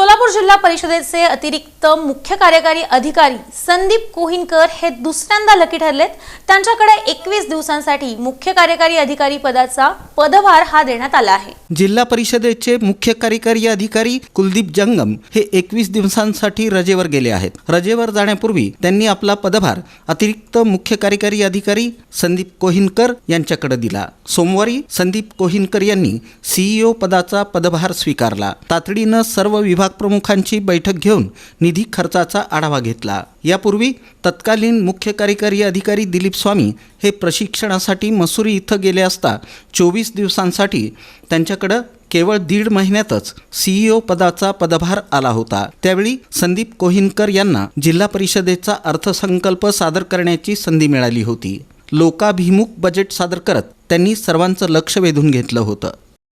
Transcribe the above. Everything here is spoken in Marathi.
सोलापूर जिल्हा परिषदेचे अतिरिक्त मुख्य कार्यकारी अधिकारी संदीप कोहिनकर हे दुसऱ्यांदा लकी ठरलेत. त्यांच्याकडे एकवीस दिवसांसाठी मुख्य कार्यकारी अधिकारी पदाचा पदभार हा देण्यात आला आहे. जिल्हा परिषदेचे मुख्य कार्यकारी अधिकारी कुलदीप जंगम हे एकवीस दिवसांसाठी रजेवर गेले आहेत. रजेवर जाण्यापूर्वी त्यांनी आपला पदभार अतिरिक्त मुख्य कार्यकारी अधिकारी संदीप कोहिनकर यांच्याकडे दिला. सोमवारी संदीप कोहिनकर यांनी सीईओ पदाचा पदभार स्वीकारला. तातडीनं सर्व विभाग प्रमुखांची बैठक घेऊन निधी खर्चाचा आढावा घेतला. यापूर्वी तत्कालीन मुख्य कार्यकारी अधिकारी दिलीप स्वामी हे प्रशिक्षणासाठी मसुरी इथं गेले असता चोवीस दिवसांसाठी त्यांच्याकडं केवळ दीड महिन्यातच सीईओ पदाचा पदभार आला होता. त्यावेळी संदीप कोहिनकर यांना जिल्हा परिषदेचा अर्थसंकल्प सादर करण्याची संधी मिळाली होती. लोकाभिमुख बजेट सादर करत त्यांनी सर्वांचं लक्ष वेधून घेतलं होतं.